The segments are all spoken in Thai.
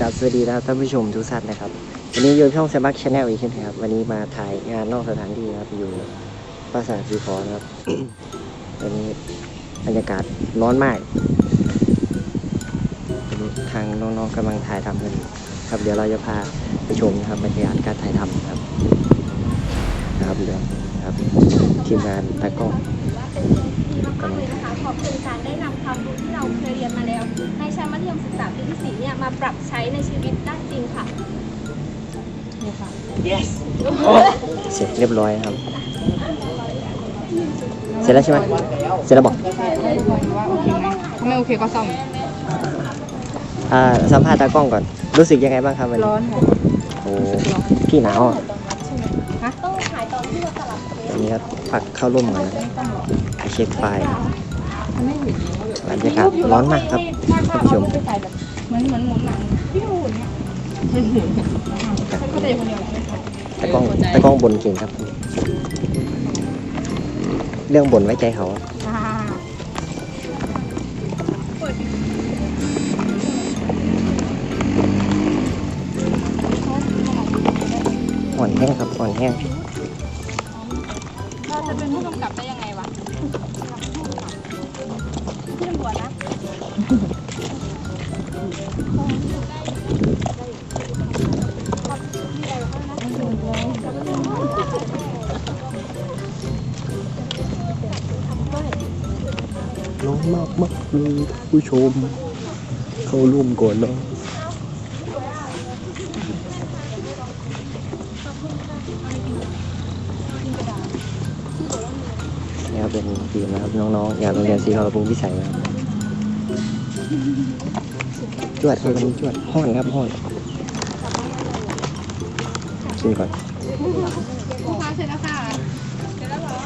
กลับสวัสดีนะครับท่านผู้ชมทุกท่านนะครับ วันนี้อยู่ช่องเซบักชาแนลอีกเช่นเคยครับ วันนี้มาถ่ายงานนอกสถานที่ครับ อยู่ปราสาทสีขอนะครับวันนี้บรรยากาศร้อนมากทางน้องๆกำลังถ่ายทำกันครับ เดี๋ยวเราจะพาไปชมนะครับบรรยากาศการถ่ายทำนะครับ นะครับเดี๋ยวนะครับทีมงานตากล้องกๆเลย ชั้นมัธยมศึกษาปีที่สี่เนี่ยมาปรับใช้ในชีวิตได้จริงค่ะเสร็จเรียบร้อยนะครับ เสร็จแล้วใช่ไหมเสร็จแล้วบอกว่าโอเคไหมถ้าไม่โอเคก็ซ่อมอ่าสัมภาษณ์ตากล้องก่อน รู้สึกยังไงบ้างครับวันนี้ร้อนค่ะโอ้พี่หนาวอะต้องถ่ายตอนที่เราสลับเฟสตอนนี้ก็ปักเข้าร่มก่อนนะเช็คไฟล์ บรรยากาศร้อนมากครับท่านผู้ชมเหมือนเหมือนหมุนหนังพี่หมุนเนี่ยก็จะอยู่คนเดียวตากล้องตากล้องบนเก่งครับ เรื่องบนไว้ใจเขาอ่าอ่อนแห้งครับอ่อนแห้งเราจะเป็นผู้กำกับได้ยังไงวะี่ตำรวจนะน้องมากมากเลยผู้ชม เข้าร่วมก่อนเนาะ นี่ครับเป็นทีมนะครับน้องๆอยากโรงเรียนศรีขอรภูมิพิสัยนะครับจวดครับวันนี้จวดห้อนครับห้อนกินก่อนลูกค้าเสร็จแล้วค่ะเสร็จแล้วเหรอ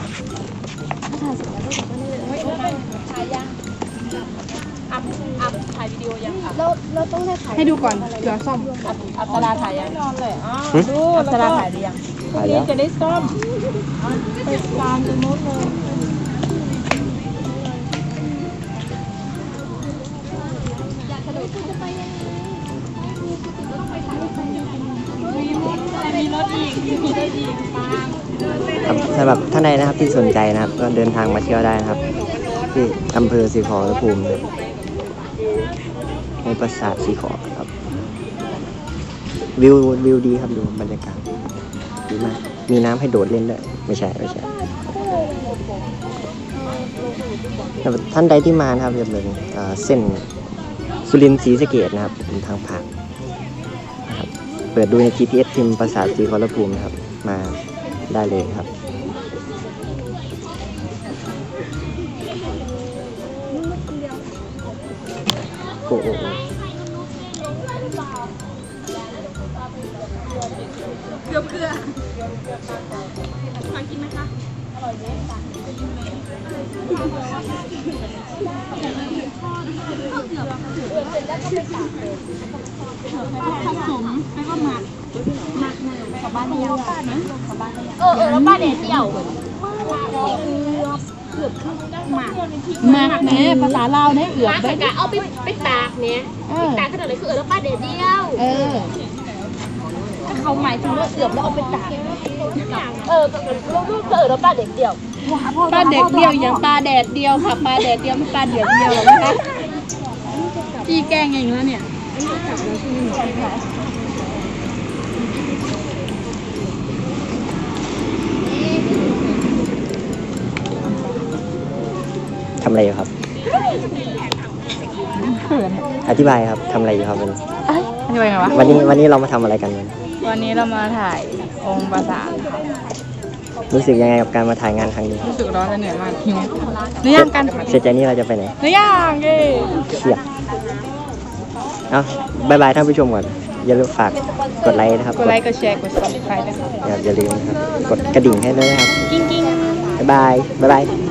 ถ่ายยังอัพอัพถ่ายวิดีโอยังค่ะเราเราต้องได้ถ่ายให้ดูก่อนเผื่อซ่อมอัปตราถ่ายยังนอนเลยอ๋อหึดูอัปตราถ่ายหรือยัง ถ่ายแล้วจะได้ซ่อมไปตามตรงโน้นเลยมีรถอีกมีรถอีกตามครับสำหรับท่านใดนะครับที่สนใจนะครับ ก็เดินทางมาเที่ยวได้นะครับ ที่อำเภอศรีขอรภูมินะครับในปราสาทศรีขอครับ วิววิวดีครับดูบรรยากาศ ดีมากมีน้ำให้โดดเล่นด้วยไม่ใช่ไม่ใช่ท่านใดที่มานะครับจะเป็นเอ่อเส้นสุรินทร์ศรีสะเกดนะครับเป็นทางผ่านนะครับเปิดดูใน GPS พิมพ์ปราสาทศรีขอรภูมินะครับ มาได้เลยครับโอ้โห เกือบเกลือมากินไหมคะ อร่อยไหมคะผสมแล้วก็หมักหมักเนยกับบ้านเดียวเออแล้วบ้านเนี่ยเดี่ยวหมักหมักเนี่ยภาษาลาวเนี่ยเอือบไปเอาไปไปตากเนี่ยไปตากขนาดไหนคือเออแล้วบ้านเนี่เดี่ยว เออ เขาหมายถึงว่าเอือบแล้วเอาไปตากเออก็ลูกๆเออแล้วป้าเด็ดเดี่ยวปลาเด็กเดียวอย่างปลาแดดเดียวค่ะปลาแดดเดียวไม่ปลาเดือดเดียวหรอกนะคะพี่แกล้งเองแล้วเนี่ยทำอะไรอยู่ครับ อธิบายครับทำอะไรอยู่ครับวันนี้ทำไมไงวะวันนี้วันนี้เรามาทำอะไรกันวันนี้ วันนี้เรามาถ่ายองค์ปราสาทรู้สึกยังไงกับการมาถ่ายงานครั้งนี้รู้สึกร้อนและเหนื่อยมากหิวเนื้อย่างกันเสร็จจากนี้เราจะไปไหนเนื้อย่างเย้เชียบเอาบายบายท่านผู้ชมก่อน อย่าลืมฝากกดไลค์นะครับ กดไลค์ กดแชร์ กดซับสไครต์ด้วยค่ะอย่าอย่าลืมนะครับ กดกระดิ่งให้ด้วยนะครับ กิ้งกิ้งบ๊ายบายบ๊ายบาย